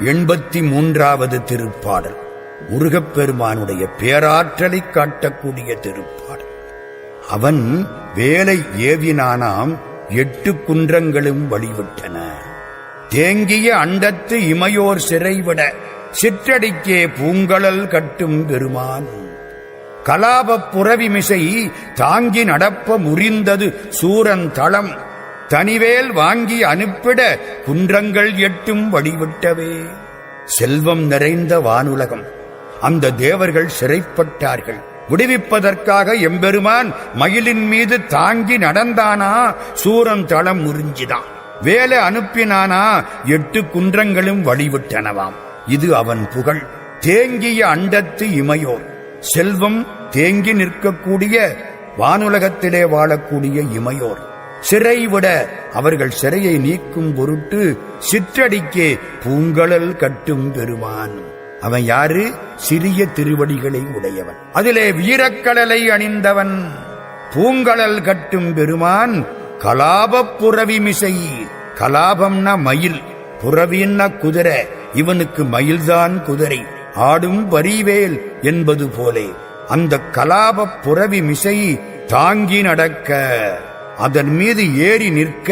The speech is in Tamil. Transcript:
எண்பத்தி மூன்றாவது திருப்பாடல். முருகப்பெருமானுடைய பேராற்றலை காட்டக்கூடிய திருப்பாடல். அவன் வேலை ஏவினானாம் எட்டு குன்றங்களும் வழிவிட்டன. தேங்கிய அண்டத்து இமையோர் சிறைவிட சிற்றடிக்கே பூங்கழல் கட்டும் பெருமான். கலாபப் புறவிமிசை தாங்கி நடப்ப முறிந்தது சூரன் தளம் தனிவேல் வாங்கி அனுப்பிட குன்றங்கள் எட்டும் வழிவிட்டவே. செல்வம் நிறைந்த வானுலகம். அந்த தேவர்கள் சிறைப்பட்டார்கள். விடுவிப்பதற்காக எம்பெருமான் மயிலின் மீது தாங்கி நடந்தானா? சூரன் தளம் முறிஞ்சிதான் வேலை அனுப்பினானா? எட்டு குன்றங்களும் வழிவிட்டனவாம். இது அவன் புகழ். தேங்கிய அண்டத்து இமையோர். செல்வம் தேங்கி நிற்கக்கூடிய வானுலகத்திலே வாழக்கூடிய இமையோர். சிறை விட அவர்கள் சிறையை நீக்கும் பொருட்டு சிற்றடிக்கே பூங்கழல் கட்டும் பெருமான். அவன் யாரு? சிறிய திருவடிகளை உடையவன். அதிலே வீரக்கடலை அணிந்தவன். பூங்கழல் கட்டும் பெருமான் கலாபப் புறவி மிசை. கலாபம்னா மயில் புறவின்னா குதிரை. இவனுக்கு மயில்தான் குதிரை. ஆடும் பரிவேல் என்பது போலே. அந்த கலாபப் புறவி மிசை தாங்கி நடக்க. அதன் மீது ஏறி நிற்க.